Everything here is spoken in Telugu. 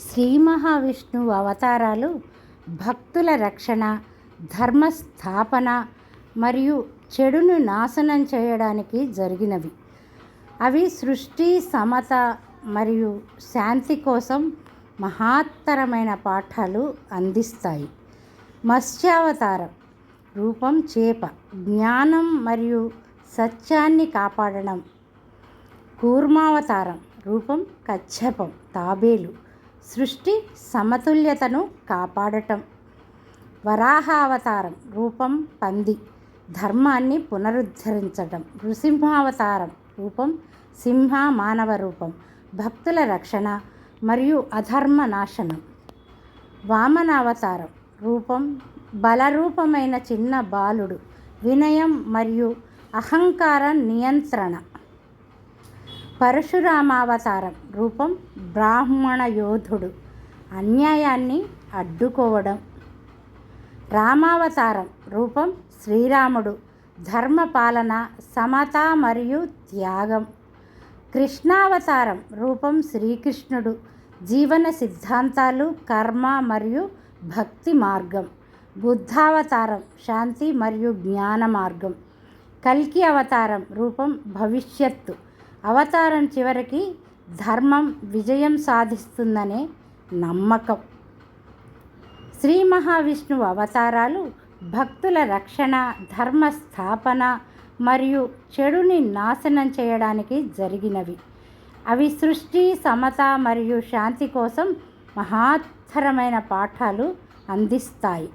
శ్రీ మహావిష్ణువు అవతారాలు భక్తుల రక్షణ ధర్మ స్థాపన మరియు చెడును నాశనం చేయడానికి జరిగినవి. అవి సృష్టి సమత మరియు శాంతి కోసం మహత్తరమైన పాఠాలు అందిస్తాయి. మత్స్యావతారం రూపం చేప జ్ఞానం మరియు సత్యాన్ని కాపాడడం. కూర్మావతారం రూపం కచ్చపం తాబేలు. సృష్టి సమతుల్యతను కాపాడటం. వరాహావతారం రూపం పంది. ధర్మాన్ని పునరుద్ధరించటం. నృసింహావతారం రూపం సింహ మానవ రూపం. భక్తుల రక్షణ మరియు అధర్మ నాశనం. వామనావతారం రూపం బలరూపమైన చిన్న బాలుడు. వినయం మరియు అహంకార నియంత్రణ. పరశురామావతారం రూపం బ్రాహ్మణ యోధుడు అన్యాయాన్ని అడ్డుకోవడం. రామావతారం రూపం శ్రీరాముడు. ధర్మపాలన సమత మరియు త్యాగం. కృష్ణావతారం రూపం శ్రీకృష్ణుడు. జీవన సిద్ధాంతాలు కర్మ మరియు భక్తి మార్గం. బుద్ధావతారం శాంతి మరియు జ్ఞాన మార్గం. కల్కి అవతారం రూపం భవిష్యత్తు. అవతారం చివరికి ధర్మం విజయం సాధిస్తుందనే నమ్మకం. శ్రీ మహావిష్ణువు అవతారాలు భక్తుల రక్షణ ధర్మ స్థాపన మరియు చెడుని నాశనం చేయడానికి జరిగినవి. అవి సృష్టి సమత మరియు శాంతి కోసం మహాత్తరమైన పాఠాలు అందిస్తాయి.